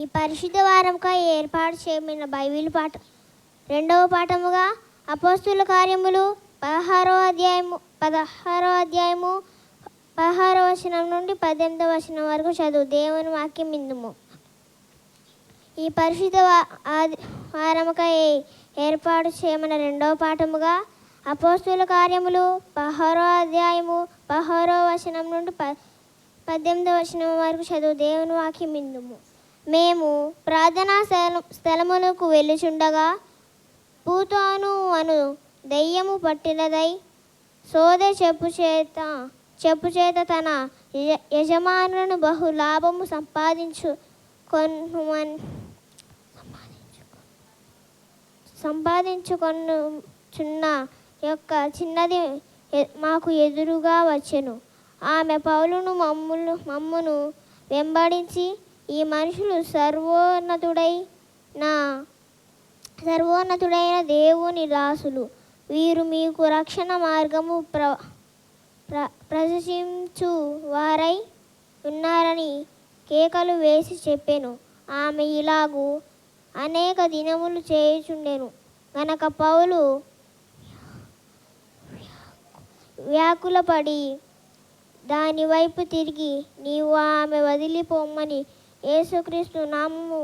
ఈ పరిశుద్ధ వారంగా ఏర్పాటు చేయబడిన బైబిల్ పాఠం. రెండవ పాఠముగా అపోస్తుల కార్యములు పదహారో అధ్యాయము పదహారో అధ్యాయము పదహారో వచనం నుండి పద్దెనిమిదవ వచనం వరకు చదువు. దేవుని వాక్యం ఇందుము ఈ పరిశుద్ధ వా- వారముకై ఏర్పాటు చేయమన్న రెండవ పాఠముగా అపోస్తుల కార్యములు పహారో అధ్యాయము పహారో వచనం నుండి ప పద్దెనిమిదవ వచనం వరకు చదువు. దేవుని వాక్యం ఇందుము మేము ప్రార్థనా స్థలం స్థలములకు వెళ్ళుచుండగా పూతోను అను దెయ్యము పట్టినదై సోద చెప్పు చేత చెప్పు చేత తన యజ- యజమానులను బహు లాభము సంపాదించు కొనుమన్ సంపాదించుకొనుచున్న యొక్క చిన్నది మాకు ఎదురుగా వచ్చెను. ఆమె పౌలును మమ్ములు మమ్మును వెంబడించి ఈ మనుషులు సర్వోన్నతుడై నా సర్వోన్నతుడైన దేవుని దాసులు. వీరు మీకు రక్షణ మార్గము ప్ర ప్ర ప్రదర్శించు వారై ఉన్నారని కేకలు వేసి చెప్పాను. ఆమె ఇలాగు అనేక దినములు చేయుచుండెను. గనక పౌలు వ్యాకులపడి దాని వైపు తిరిగి నీవు ఆమె వదిలిపోమ్మని యేసుక్రీస్తు నామము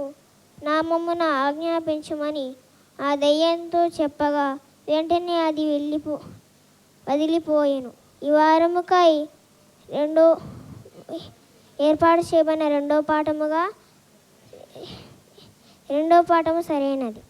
నామమున ఆజ్ఞాపించమని ఆ దయ్యంతో చెప్పగా వెంటనే అది వెళ్ళిపో వదిలిపోయాను. ఈ వారముకై రెండో ఏర్పాటు చేయబడిన రెండో పాఠముగా రెండో పాఠము సరైనది.